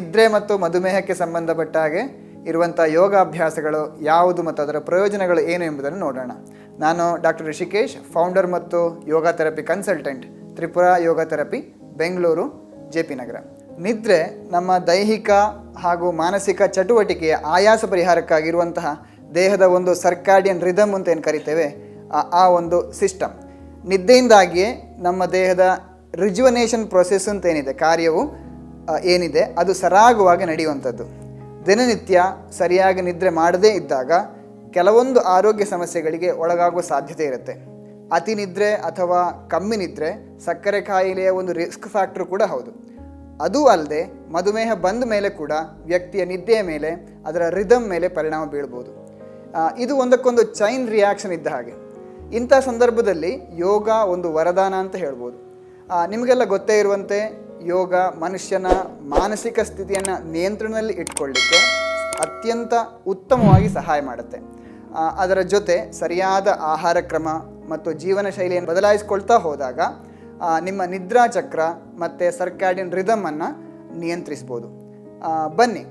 ನಿದ್ರೆ ಮತ್ತು ಮಧುಮೇಹಕ್ಕೆ ಸಂಬಂಧಪಟ್ಟ ಹಾಗೆ ಇರುವಂಥ ಯೋಗಾಭ್ಯಾಸಗಳು ಯಾವುದು ಮತ್ತು ಅದರ ಪ್ರಯೋಜನಗಳು ಏನು ಎಂಬುದನ್ನು ನೋಡೋಣ. ನಾನು ಡಾಕ್ಟರ್ ಋಷಿಕೇಶ್ ಫೌಂಡರ್ ಮತ್ತು yoga therapy consultant Tripura yoga therapy Bengaluru, J P Nagar. ನಿದ್ರೆ ನಮ್ಮ ದೈಹಿಕ ಹಾಗೂ ಮಾನಸಿಕ ಚಟುವಟಿಕೆಯ ಆಯಾಸ ಪರಿಹಾರಕ್ಕಾಗಿರುವಂತಹ ದೇಹದ ಒಂದು ಸರ್ಕಾಡಿಯನ್ ರಿದಮ್ ಅಂತ ಏನು ಕರಿತೇವೆ, ಆ- ಒಂದು ಸಿಸ್ಟಮ್ ನಿದ್ದೆಯಿಂದಾಗಿಯೇ ನಮ್ಮ ದೇಹದ ರಿಜುವನೇಷನ್ ಪ್ರೊಸೆಸ್ ಅಂತ ಏನಿದೆ, ಕಾರ್ಯವು ಏನಿದೆ, ಅದು ಸರಾಗವಾಗಿ ನಡೆಯುವಂಥದ್ದು. ದಿನನಿತ್ಯ ಸರಿಯಾಗಿ ನಿದ್ರೆ ಮಾಡದೇ ಇದ್ದಾಗ ಕೆಲವೊಂದು ಆರೋಗ್ಯ ಸಮಸ್ಯೆಗಳಿಗೆ ಒಳಗಾಗುವ ಸಾಧ್ಯತೆ ಇರುತ್ತೆ. ಅತಿ ನಿದ್ರೆ ಅಥವಾ ಕಮ್ಮಿ ನಿದ್ರೆ ಸಕ್ಕರೆ ಕಾಯಿಲೆಯ ಒಂದು ರಿಸ್ಕ್ ಫ್ಯಾಕ್ಟರ್ ಕೂಡ ಹೌದು. ಅದೂ ಅಲ್ಲದೆ ಮಧುಮೇಹ ಬಂದ ಮೇಲೆ ಕೂಡ ವ್ಯಕ್ತಿಯ ನಿದ್ದೆಯ ಮೇಲೆ, ಅದರ ರಿದಮ್ ಮೇಲೆ ಪರಿಣಾಮ ಬೀಳ್ಬೋದು. ಇದು ಒಂದಕ್ಕೊಂದು ಚೈನ್ ರಿಯಾಕ್ಷನ್ ಇದ್ದ ಹಾಗೆ. ಇಂಥ ಸಂದರ್ಭದಲ್ಲಿ ಯೋಗ ಒಂದು ವರದಾನ ಅಂತ ಹೇಳ್ಬೋದು. ನಿಮಗೆಲ್ಲ ಗೊತ್ತೇ ಇರುವಂತೆ ಯೋಗ ಮನುಷ್ಯನ ಮಾನಸಿಕ ಸ್ಥಿತಿಯನ್ನು ನಿಯಂತ್ರಣದಲ್ಲಿ ಇಟ್ಕೊಳ್ಳಿಕ್ಕೆ ಅತ್ಯಂತ ಉತ್ತಮವಾಗಿ ಸಹಾಯ ಮಾಡುತ್ತೆ. ಅದರ ಜೊತೆ ಸರಿಯಾದ ಆಹಾರ ಕ್ರಮ ಮತ್ತು ಜೀವನ ಶೈಲಿಯನ್ನು ಬದಲಾಯಿಸ್ಕೊಳ್ತಾ ಹೋದಾಗ ನಿಮ್ಮ ನಿದ್ರಾ ಚಕ್ರ ಮತ್ತು ಸರ್ಕ್ಯಾಡಿಯನ್ ರಿದಮನ್ನು ನಿಯಂತ್ರಿಸ್ಬೋದು. ಬನ್ನಿ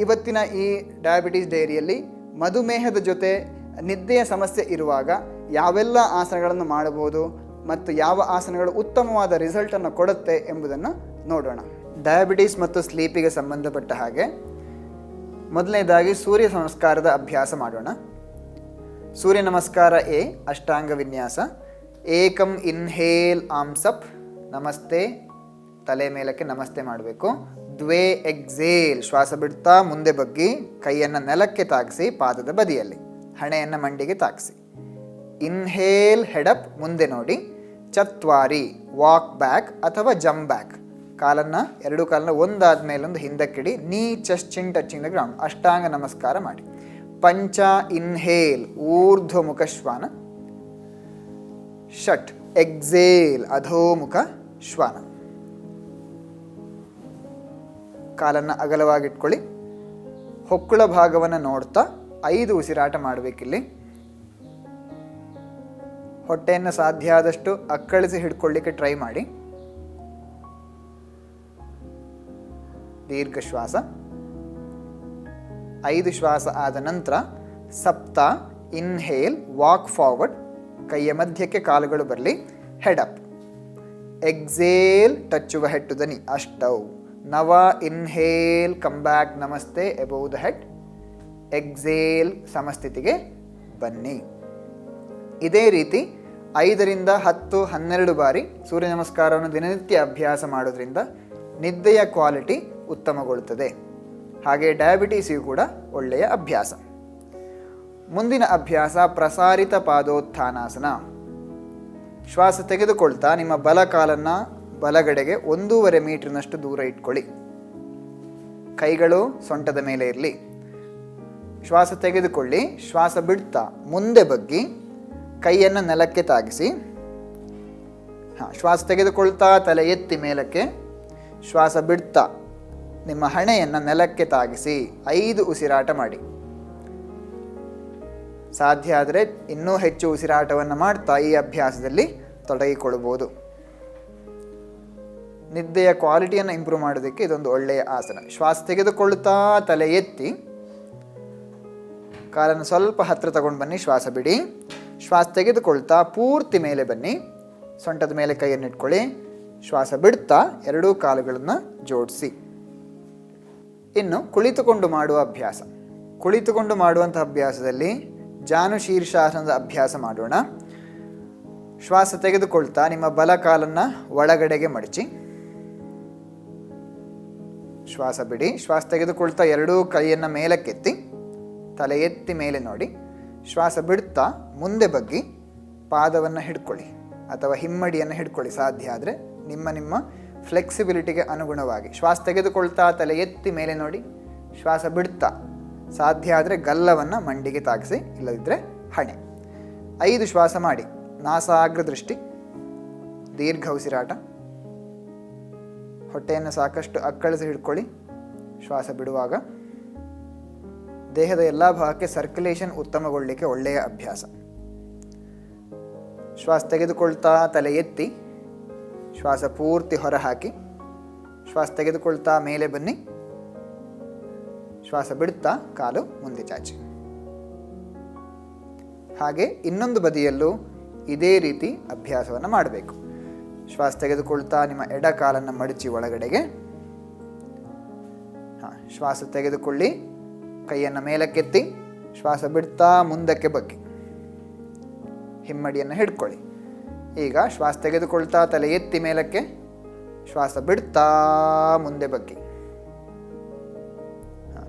ಇವತ್ತಿನ ಈ ಡಯಾಬಿಟೀಸ್ ಡೈರಿಯಲ್ಲಿ ಮಧುಮೇಹದ ಜೊತೆ ನಿದ್ದೆಯ ಸಮಸ್ಯೆ ಇರುವಾಗ ಯಾವೆಲ್ಲ ಆಸನಗಳನ್ನು ಮಾಡಬಹುದು ಮತ್ತು ಯಾವ ಆಸನಗಳು ಉತ್ತಮವಾದ ರಿಸಲ್ಟನ್ನು ಕೊಡುತ್ತೆ ಎಂಬುದನ್ನು ನೋಡೋಣ. ಡಯಾಬಿಟೀಸ್ ಮತ್ತು ಸ್ಲೀಪಿಗೆ ಸಂಬಂಧಪಟ್ಟ ಹಾಗೆ. ಮೊದಲನೇದಾಗಿ ಸೂರ್ಯ ನಮಸ್ಕಾರದ ಅಭ್ಯಾಸ ಮಾಡೋಣ. ಸೂರ್ಯ ನಮಸ್ಕಾರ ಎ, ಅಷ್ಟಾಂಗ ವಿನ್ಯಾಸ. ಏಕಂ ಇನ್ಹೇಲ್ ಆಮ್ಸಪ್. ನಮಸ್ತೆ. ತಲೆ ಮೇಲಕ್ಕೆ ನಮಸ್ತೆ ಮಾಡಬೇಕು. ದ್ವೇ ಎಕ್ಸೇಲ್, ಶ್ವಾಸ ಬಿಡ್ತಾ, ಮುಂದೆ ಬಗ್ಗಿ, ಕೈಯನ್ನು ನೆಲಕ್ಕೆ ತಾಗಿಸಿ, ಪಾದದ ಬದಿಯಲ್ಲಿ, ಹಣೆಯನ್ನು ಮಂಡಿಗೆ ತಾಗಿಸಿ. ಇನ್ಹೇಲ್ ಹೆಡಪ್ ಮುಂದೆ ನೋಡಿ. ಚತ್ವಾರಿ, ವಾಕ್ ಬ್ಯಾಕ್ ಅಥವಾ ಜಂಪ್ ಬ್ಯಾಕ್. ಕಾಲನ್ನು, ಎರಡು ಕಾಲನ್ನ ಒಂದಾದ ಮೇಲೊಂದು ಹಿಂದಕ್ಕಿಡಿ knee chest chin chin touching the ground Ashtanga namaskara ಮಾಡಿ. ಪಂಚ ಇನ್ಹೇಲ್, ಊರ್ಧ್ವಮುಖ ಶ್ವಾನ. ಷಟ್, ಎಕ್ಸೇಲ್, ಅಧೋಮುಖ ಶ್ವಾನ. ಕಾಲನ್ನು ಅಗಲವಾಗಿಟ್ಕೊಳ್ಳಿ. ಹೊಕ್ಕುಳ ಭಾಗವನ್ನು ನೋಡ್ತಾ, ಐದು ಉಸಿರಾಟ ಮಾಡಬೇಕಿಲ್ಲಿ. ಹೊಟ್ಟೆಯನ್ನು ಸಾಧ್ಯ ಆದಷ್ಟು ಅಕ್ಕಳಿಸಿ ಹಿಡ್ಕೊಳ್ಳಿಕ್ಕೆ ಟ್ರೈ ಮಾಡಿ. ದೀರ್ಘ ಶ್ವಾಸ ಐದು ಶ್ವಾಸ ಆದ ನಂತರ ಸಪ್ತ ಇನ್ಹೇಲ್ ವಾಕ್ ಫಾರ್ವರ್ಡ್ ಕೈಯ ಮಧ್ಯಕ್ಕೆ ಕಾಲುಗಳು ಬರಲಿ ಹೆಡ್ ಅಪ್ ಎಕ್ಸೇಲ್ ಟಚ್ಚುವ ಹೆಟ್ಟು ದನಿ ಅಷ್ಟೌ. ನವ inhale come back namaste above the head exhale ಸಮಸ್ಥಿತಿಗೆ ಬನ್ನಿ. ಇದೇ ರೀತಿ ಐದರಿಂದ ಹತ್ತು, ಹನ್ನೆರಡು ಬಾರಿ ಸೂರ್ಯ ನಮಸ್ಕಾರವನ್ನು ದಿನನಿತ್ಯ ಅಭ್ಯಾಸ ಮಾಡೋದ್ರಿಂದ ನಿದ್ದೆಯ ಕ್ವಾಲಿಟಿ ಉತ್ತಮಗೊಳ್ಳುತ್ತದೆ. ಹಾಗೆ ಡಯಾಬಿಟೀಸಿಗೂ ಕೂಡ ಒಳ್ಳೆಯ ಅಭ್ಯಾಸ. ಮುಂದಿನ ಅಭ್ಯಾಸ ಪ್ರಸಾರಿತ ಪಾದೋತ್ಥಾನಾಸನ. ಶ್ವಾಸ ತೆಗೆದುಕೊಳ್ತಾ ನಿಮ್ಮ ಬಲ ಕಾಲನ್ನು ಬಲಗಡೆಗೆ ಒಂದೂವರೆ ಮೀಟರ್ನಷ್ಟು ದೂರ ಇಟ್ಕೊಳ್ಳಿ. ಕೈಗಳು ಸೊಂಟದ ಮೇಲೆ ಇರಲಿ. ಶ್ವಾಸ ತೆಗೆದುಕೊಳ್ಳಿ. ಶ್ವಾಸ ಬಿಡ್ತಾ ಮುಂದೆ ಬಗ್ಗಿ ಕೈಯನ್ನು ನೆಲಕ್ಕೆ ತಾಗಿಸಿ. ಹಾಂ, ಶ್ವಾಸ ತೆಗೆದುಕೊಳ್ತಾ ತಲೆ ಎತ್ತಿ ಮೇಲಕ್ಕೆ. ಶ್ವಾಸ ಬಿಡ್ತಾ ನಿಮ್ಮ ಹಣೆಯನ್ನು ನೆಲಕ್ಕೆ ತಾಗಿಸಿ ಐದು ಉಸಿರಾಟ ಮಾಡಿ. ಸಾಧ್ಯ ಆದರೆ ಇನ್ನೂ ಹೆಚ್ಚು ಉಸಿರಾಟವನ್ನು ಮಾಡ್ತಾ ಈ ಅಭ್ಯಾಸದಲ್ಲಿ ತೊಡಗಿಕೊಳ್ಳಬಹುದು. ನಿದ್ದೆಯ ಕ್ವಾಲಿಟಿಯನ್ನು ಇಂಪ್ರೂವ್ ಮಾಡೋದಕ್ಕೆ ಇದೊಂದು ಒಳ್ಳೆಯ ಆಸನ. ಶ್ವಾಸ ತೆಗೆದುಕೊಳ್ಳುತ್ತಾ ತಲೆ ಎತ್ತಿ. ಕಾಲನ್ನು ಸ್ವಲ್ಪ ಹತ್ತಿರ ತಗೊಂಡು ಬನ್ನಿ, ಶ್ವಾಸ ಬಿಡಿ. ಶ್ವಾಸ ತೆಗೆದುಕೊಳ್ತಾ ಪೂರ್ತಿ ಮೇಲೆ ಬನ್ನಿ. ಸೊಂಟದ ಮೇಲೆ ಕೈಯನ್ನು ಇಟ್ಕೊಳ್ಳಿ ಶ್ವಾಸ ಬಿಡ್ತಾ ಎರಡೂ ಕಾಲುಗಳನ್ನು ಜೋಡಿಸಿ. ಇನ್ನು ಕುಳಿತುಕೊಂಡು ಮಾಡುವ ಅಭ್ಯಾಸ. ಕುಳಿತುಕೊಂಡು ಮಾಡುವಂಥ ಅಭ್ಯಾಸದಲ್ಲಿ ಜಾನು ಶೀರ್ಷಾಸನದ ಅಭ್ಯಾಸ ಮಾಡೋಣ. ಶ್ವಾಸ ತೆಗೆದುಕೊಳ್ತಾ ನಿಮ್ಮ ಬಲ ಕಾಲನ್ನ ಒಳಗಡೆಗೆ ಮಡಚಿ. ಶ್ವಾಸ ಬಿಡಿ. ಶ್ವಾಸ ತೆಗೆದುಕೊಳ್ತಾ ಎರಡೂ ಕೈಯನ್ನು ಮೇಲಕ್ಕೆತ್ತಿ, ತಲೆ ಎತ್ತಿ ಮೇಲೆ ನೋಡಿ. ಶ್ವಾಸ ಬಿಡ್ತಾ ಮುಂದೆ ಬಗ್ಗಿ ಪಾದವನ್ನು ಹಿಡ್ಕೊಳ್ಳಿ ಅಥವಾ ಹಿಮ್ಮಡಿಯನ್ನು ಹಿಡ್ಕೊಳ್ಳಿ. ಸಾಧ್ಯ ಆದರೆ ನಿಮ್ಮ ನಿಮ್ಮ ಫ್ಲೆಕ್ಸಿಬಿಲಿಟಿಗೆ ಅನುಗುಣವಾಗಿ. ಶ್ವಾಸ ತೆಗೆದುಕೊಳ್ತಾ ತಲೆ ಎತ್ತಿ ಮೇಲೆ ನೋಡಿ. ಶ್ವಾಸ ಬಿಡ್ತಾ. ಸಾಧ್ಯ ಆದರೆ ಗಲ್ಲವನ್ನು ಮಂಡಿಗೆ ತಾಗಿಸಿ ಇಲ್ಲದಿದ್ದರೆ ಹಣೆ. ಐದು ಶ್ವಾಸ ಮಾಡಿ. ನಾಸಾಗ್ರ ದೃಷ್ಟಿ. ದೀರ್ಘ ಉಸಿರಾಟ. ಹೊಟ್ಟೆಯನ್ನು ಸಾಕಷ್ಟು ಅಕ್ಕಳಿಸಿ ಹಿಡ್ಕೊಳ್ಳಿ. ಶ್ವಾಸ ಬಿಡುವಾಗ. ದೇಹದ ಎಲ್ಲ ಭಾಗಕ್ಕೆ ಸರ್ಕ್ಯುಲೇಷನ್ ಉತ್ತಮಗೊಳ್ಳಲಿಕ್ಕೆ ಒಳ್ಳೆಯ ಅಭ್ಯಾಸ. ಶ್ವಾಸ ತೆಗೆದುಕೊಳ್ತಾ ತಲೆ ಎತ್ತಿ. ಶ್ವಾಸ ಪೂರ್ತಿ ಹೊರಹಾಕಿ, ಶ್ವಾಸ ತೆಗೆದುಕೊಳ್ತಾ ಮೇಲೆ ಬನ್ನಿ. ಶ್ವಾಸ ಬಿಡುತ್ತಾ ಕಾಲು ಮುಂದೆ ಚಾಚಿ. ಹಾಗೆ ಇನ್ನೊಂದು ಬದಿಯಲ್ಲೂ ಇದೇ ರೀತಿ ಅಭ್ಯಾಸವನ್ನು ಮಾಡಬೇಕು. ಶ್ವಾಸ ತೆಗೆದುಕೊಳ್ತಾ ನಿಮ್ಮ ಎಡ ಕಾಲನ್ನು ಮಡಚಿ ಒಳಗಡೆಗೆ. ಹಾಂ, ಶ್ವಾಸ ತೆಗೆದುಕೊಳ್ಳಿ. ಕೈಯನ್ನು ಮೇಲಕ್ಕೆತ್ತಿ, ಶ್ವಾಸ ಬಿಡ್ತಾ ಮುಂದಕ್ಕೆ ಬಗ್ಗಿ. ಹಿಮ್ಮಡಿಯನ್ನು ಹಿಡ್ಕೊಳ್ಳಿ. ಈಗ ಶ್ವಾಸ ತೆಗೆದುಕೊಳ್ತಾ ತಲೆ ಎತ್ತಿ ಮೇಲಕ್ಕೆ ಶ್ವಾಸ ಬಿಡ್ತಾ ಮುಂದೆ ಬಗ್ಗಿ.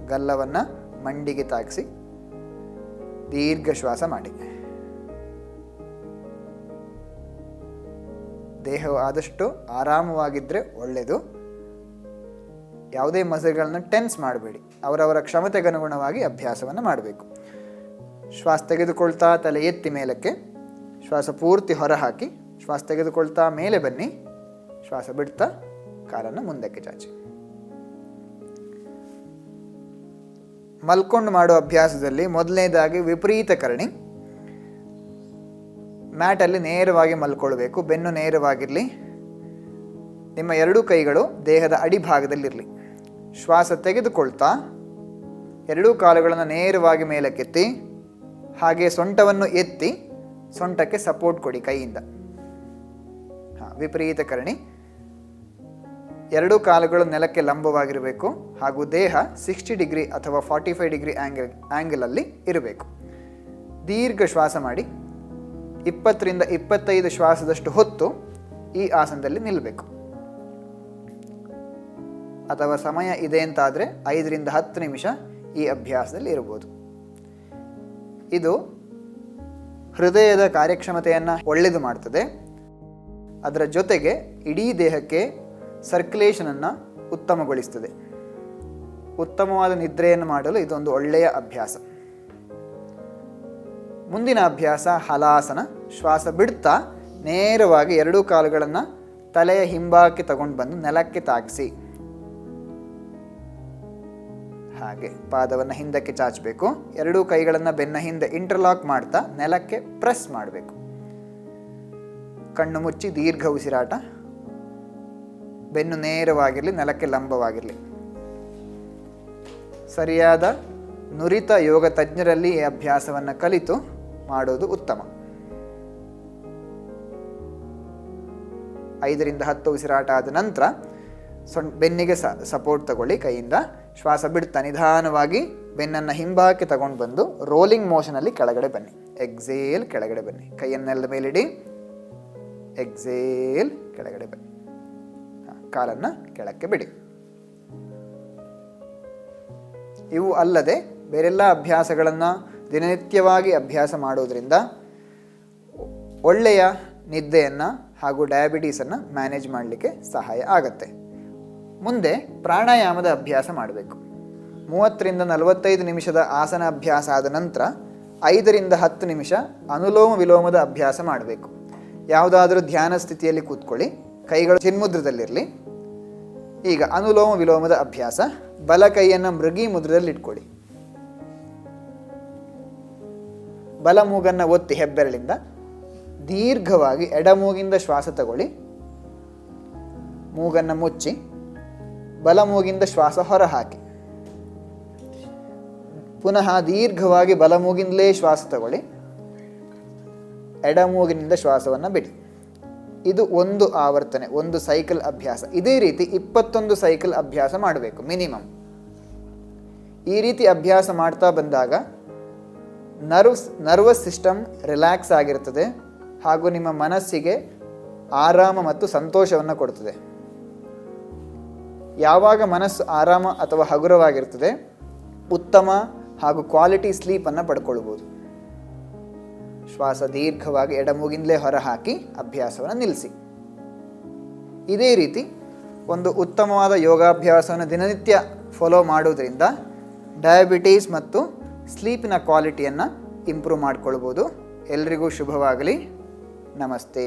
ಗಲ್ಲವನ್ನು ಮಂಡಿಗೆ ತಾಗಿಸಿ ದೀರ್ಘ ಶ್ವಾಸ ಮಾಡಿ. ದೇಹವು ಆದಷ್ಟು ಆರಾಮವಾಗಿದ್ದರೆ ಒಳ್ಳೆಯದು ಯಾವುದೇ ಮಸಲ್ಗಳನ್ನು ಟೆನ್ಸ್ ಮಾಡಬೇಡಿ. ಅವರವರ ಕ್ಷಮತೆಗನುಗುಣವಾಗಿ ಅಭ್ಯಾಸವನ್ನು ಮಾಡಬೇಕು. ಶ್ವಾಸ ತೆಗೆದುಕೊಳ್ತಾ ತಲೆ ಎತ್ತಿ ಮೇಲಕ್ಕೆ ಶ್ವಾಸ ಪೂರ್ತಿ ಹೊರಹಾಕಿ, ಶ್ವಾಸ ತೆಗೆದುಕೊಳ್ತಾ ಮೇಲೆ ಬನ್ನಿ. ಶ್ವಾಸ ಬಿಡ್ತಾ ಕಾಲನ್ನು ಮುಂದಕ್ಕೆ ಚಾಚಿ. ಮಲ್ಕೊಂಡು ಮಾಡೋ ಅಭ್ಯಾಸದಲ್ಲಿ ಮೊದಲನೇದಾಗಿ ವಿಪರೀತ ಕರಣಿ. ಮ್ಯಾಟಲ್ಲಿ ನೇರವಾಗಿ ಮಲ್ಕೊಳ್ಬೇಕು, ಬೆನ್ನು ನೇರವಾಗಿರಲಿ. ನಿಮ್ಮ ಎರಡೂ ಕೈಗಳು ದೇಹದ ಅಡಿಭಾಗದಲ್ಲಿರಲಿ. ಶ್ವಾಸ ತೆಗೆದುಕೊಳ್ತಾ ಎರಡೂ ಕಾಲುಗಳನ್ನು ನೇರವಾಗಿ ಮೇಲಕ್ಕೆತ್ತಿ, ಹಾಗೆ ಸೊಂಟವನ್ನು ಎತ್ತಿ ಸೊಂಟಕ್ಕೆ ಸಪೋರ್ಟ್ ಕೊಡಿ ಕೈಯಿಂದ. ಹಾಂ, ವಿಪರೀತ ಕರಣಿ. ಎರಡೂ ಕಾಲುಗಳು ನೆಲಕ್ಕೆ ಲಂಬವಾಗಿರಬೇಕು ಹಾಗೂ ದೇಹ ಸಿಕ್ಸ್ಟಿ ಡಿಗ್ರಿ ಅಥವಾ ಫಾರ್ಟಿ ಫೈವ್ ಡಿಗ್ರಿ ಆ್ಯಂಗಲ್ ಆ್ಯಂಗಲಲ್ಲಿ ಇರಬೇಕು. ದೀರ್ಘ ಶ್ವಾಸ ಮಾಡಿ, ಇಪ್ಪತ್ತರಿಂದ ಇಪ್ಪತ್ತೈದು ಶ್ವಾಸದಷ್ಟು ಹೊತ್ತು ಈ ಆಸನದಲ್ಲಿ ನಿಲ್ಲಬೇಕು ಅಥವಾ ಸಮಯ ಇದೆ ಅಂತಾದರೆ ಐದರಿಂದ ಹತ್ತು ನಿಮಿಷ ಈ ಅಭ್ಯಾಸದಲ್ಲಿ ಇರಬಹುದು. ಇದು ಹೃದಯದ ಕಾರ್ಯಕ್ಷಮತೆಯನ್ನು ಒಳ್ಳೆಯದು ಮಾಡ್ತದೆ. ಅದರ ಜೊತೆಗೆ ಇಡೀ ದೇಹಕ್ಕೆ ಸರ್ಕ್ಯುಲೇಷನನ್ನು ಉತ್ತಮಗೊಳಿಸ್ತದೆ. ಉತ್ತಮವಾದ ನಿದ್ರೆಯನ್ನು ಮಾಡಲು ಇದೊಂದು ಒಳ್ಳೆಯ ಅಭ್ಯಾಸ. ಮುಂದಿನ ಅಭ್ಯಾಸ ಹಲಾಸನ. ಶ್ವಾಸ ಬಿಡ್ತಾ ನೇರವಾಗಿ ಎರಡೂ ಕಾಲುಗಳನ್ನು ತಲೆಯ ಹಿಂಭಾಗಕ್ಕೆ ತಗೊಂಡು ಬಂದು ನೆಲಕ್ಕೆ ತಾಗಿಸಿ. ಹಾಗೆ ಪಾದವನ್ನು ಹಿಂದಕ್ಕೆ ಚಾಚಬೇಕು. ಎರಡೂ ಕೈಗಳನ್ನು ಬೆನ್ನ ಹಿಂದೆ ಇಂಟರ್ಲಾಕ್ ಮಾಡ್ತಾ ನೆಲಕ್ಕೆ ಪ್ರೆಸ್ ಮಾಡಬೇಕು. ಕಣ್ಣು ಮುಚ್ಚಿ ದೀರ್ಘ ಉಸಿರಾಟ. ಬೆನ್ನು ನೇರವಾಗಿರಲಿ, ನೆಲಕ್ಕೆ ಲಂಬವಾಗಿರಲಿ. ಸರಿಯಾದ ನುರಿತ ಯೋಗ ತಜ್ಞರಲ್ಲಿ ಈ ಅಭ್ಯಾಸವನ್ನು ಕಲಿತು ಮಾಡೋದು ಉತ್ತಮ. ಐದರಿಂದ ಹತ್ತು ಉಸಿರಾಟ ಆದ ನಂತರ ಸೊಣ್ ಬೆನ್ನಿಗೆ ಸಪೋರ್ಟ್ ತಗೊಳ್ಳಿ ಕೈಯಿಂದ. ಶ್ವಾಸ ಬಿಡ್ತಾ ನಿಧಾನವಾಗಿ ಬೆನ್ನನ್ನು ಹಿಂಭಾಗಕ್ಕೆ ತಗೊಂಡು ಬಂದು ರೋಲಿಂಗ್ ಮೋಷನಲ್ಲಿ ಕೆಳಗಡೆ ಬನ್ನಿ. ಎಕ್ಸೇಲ್ ಕೆಳಗಡೆ ಬನ್ನಿ. ಕೈಯನ್ನೆಲ್ಲ ಮೇಲಿಡಿ. ಎಕ್ಸೇಲ್ ಕೆಳಗಡೆ ಬನ್ನಿ. ಕಾಲನ್ನು ಕೆಳಕ್ಕೆ ಬಿಡಿ. ಇವು ಅಲ್ಲದೆ ಬೇರೆಲ್ಲ ಅಭ್ಯಾಸಗಳನ್ನು ದಿನನಿತ್ಯವಾಗಿ ಅಭ್ಯಾಸ ಮಾಡೋದ್ರಿಂದ ಒಳ್ಳೆಯ ನಿದ್ದೆಯನ್ನು ಹಾಗೂ ಡಯಾಬಿಟೀಸನ್ನು ಮ್ಯಾನೇಜ್ ಮಾಡಲಿಕ್ಕೆ ಸಹಾಯ ಆಗುತ್ತೆ. ಮುಂದೆ ಪ್ರಾಣಾಯಾಮದ ಅಭ್ಯಾಸ ಮಾಡಬೇಕು. ಮೂವತ್ತರಿಂದ ನಲವತ್ತೈದು ನಿಮಿಷದ ಆಸನ ಅಭ್ಯಾಸ ಆದ ನಂತರ ಐದರಿಂದ ಹತ್ತು ನಿಮಿಷ ಅನುಲೋಮ ವಿಲೋಮದ ಅಭ್ಯಾಸ ಮಾಡಬೇಕು. ಯಾವುದಾದರೂ ಧ್ಯಾನ ಸ್ಥಿತಿಯಲ್ಲಿ ಕೂತ್ಕೊಳ್ಳಿ. ಕೈಗಳು ಚಿನ್ಮುದ್ರದಲ್ಲಿರಲಿ. ಈಗ ಅನುಲೋಮ ವಿಲೋಮದ ಅಭ್ಯಾಸ, ಬಲ ಕೈಯನ್ನು ಮೃಗಿ ಮುದ್ರದಲ್ಲಿ ಇಟ್ಕೊಳ್ಳಿ. ಬಲ ಮೂಗನ್ನು ಒತ್ತಿ ಹೆಬ್ಬೆರಳಿಂದ ದೀರ್ಘವಾಗಿ ಎಡಮೂಗಿಂದ ಶ್ವಾಸ ತಗೊಳ್ಳಿ. ಮೂಗನ್ನು ಮುಚ್ಚಿ ಬಲ ಮೂಗಿಂದ ಶ್ವಾಸ ಹೊರ ಹಾಕಿ ಪುನಃ ದೀರ್ಘವಾಗಿ ಬಲ ಮೂಗಿಂದಲೇ ಶ್ವಾಸ ತಗೊಳ್ಳಿ. ಎಡಮೂಗಿನಿಂದ ಶ್ವಾಸವನ್ನು ಬಿಡಿ. ಇದು ಒಂದು ಆವರ್ತನೆ, ಒಂದು ಸೈಕಲ್ ಅಭ್ಯಾಸ. ಇದೇ ರೀತಿ ಇಪ್ಪತ್ತೊಂದು ಸೈಕಲ್ ಅಭ್ಯಾಸ ಮಾಡಬೇಕು, ಮಿನಿಮಮ್. ಈ ರೀತಿ ಅಭ್ಯಾಸ ಮಾಡ್ತಾ ಬಂದಾಗ ನರ್ವ್ಸ್, ನರ್ವಸ್ ಸಿಸ್ಟಮ್ ರಿಲ್ಯಾಕ್ಸ್ ಆಗಿರ್ತದೆ ಹಾಗೂ ನಿಮ್ಮ ಮನಸ್ಸಿಗೆ ಆರಾಮ ಮತ್ತು ಸಂತೋಷವನ್ನು ಕೊಡ್ತದೆ. ಯಾವಾಗ ಮನಸ್ಸು ಆರಾಮ ಅಥವಾ ಹಗುರವಾಗಿರ್ತದೆ, ಉತ್ತಮ ಹಾಗೂ ಕ್ವಾಲಿಟಿ ಸ್ಲೀಪನ್ನು ಪಡ್ಕೊಳ್ಬೋದು. ಶ್ವಾಸ ದೀರ್ಘವಾಗಿ ಎಡಮೂಗಿಂದಲೇ ಹೊರಹಾಕಿ ಅಭ್ಯಾಸವನ್ನು ನಿಲ್ಲಿಸಿ. ಇದೇ ರೀತಿ ಒಂದು ಉತ್ತಮವಾದ ಯೋಗಾಭ್ಯಾಸವನ್ನು ದಿನನಿತ್ಯ ಫಾಲೋ ಮಾಡೋದ್ರಿಂದ ಡಯಾಬಿಟೀಸ್ ಮತ್ತು ಸ್ಲೀಪಿನ ಕ್ವಾಲಿಟಿಯನ್ನು ಇಂಪ್ರೂವ್ ಮಾಡ್ಕೊಳ್ಬೋದು. ಎಲ್ರಿಗೂ ಶುಭವಾಗಲಿ. ನಮಸ್ತೆ.